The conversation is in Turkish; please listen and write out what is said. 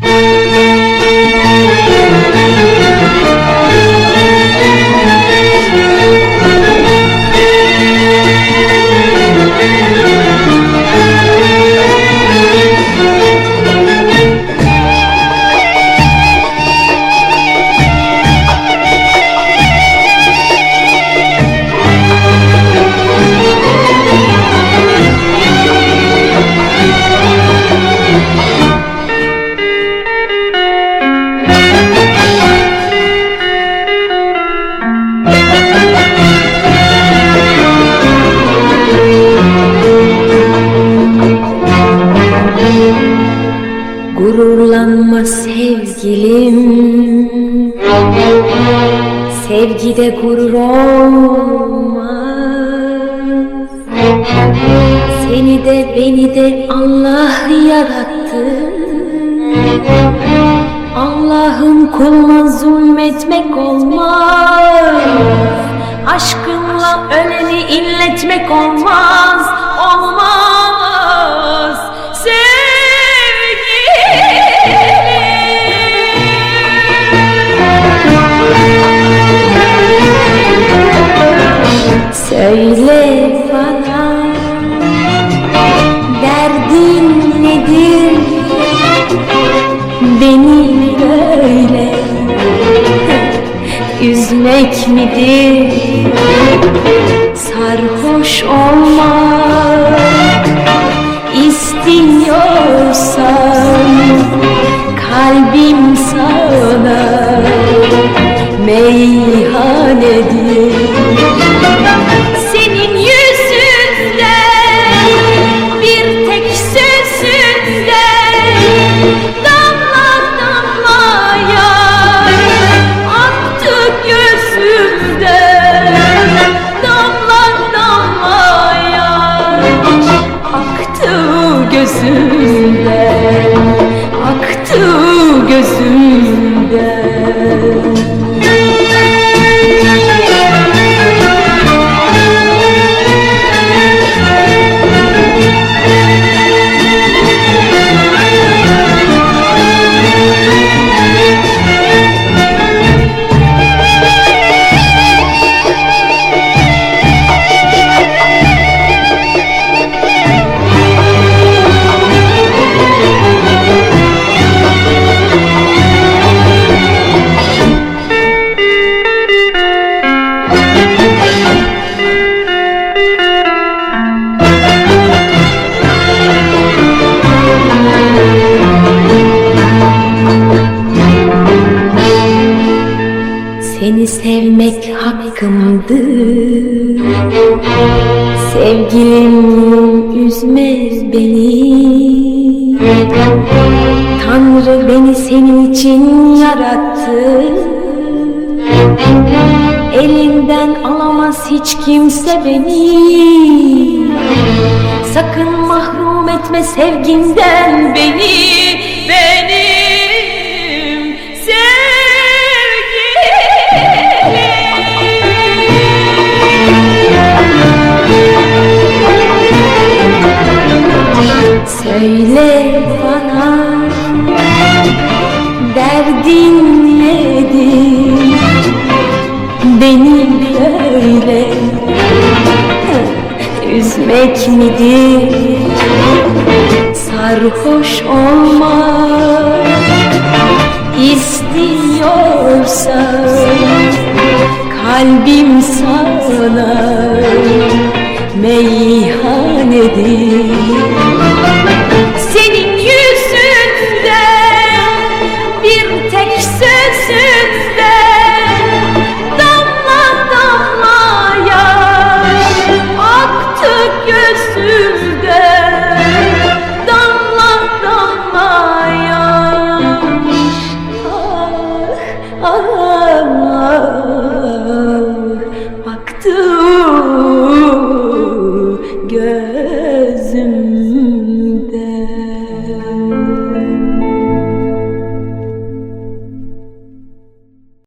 Bye. Gururlanma sevgilim. Sevgide gurur olmaz. Seni de beni de Allah yarattı. Allah'ın kuluna zulmetmek olmaz Aşkınla öleni inletmek olmaz Olmaz. Sevgilim. Söyle Üzmek midir? Sarhoş olmak istiyorsan Kalbim sana meyhanedir you. Sevmek hakkımdı Sevgilim üzme beni. Tanrı beni senin için yarattı. Elinden alamaz hiç kimse beni. Sakın mahrum etme sevginden beni Benim Söyle bana Derdin nedir? Beni böyle Üzmek midir? Sarhoş olmak istiyorsan Kalbim sana meyhanedir ah aktı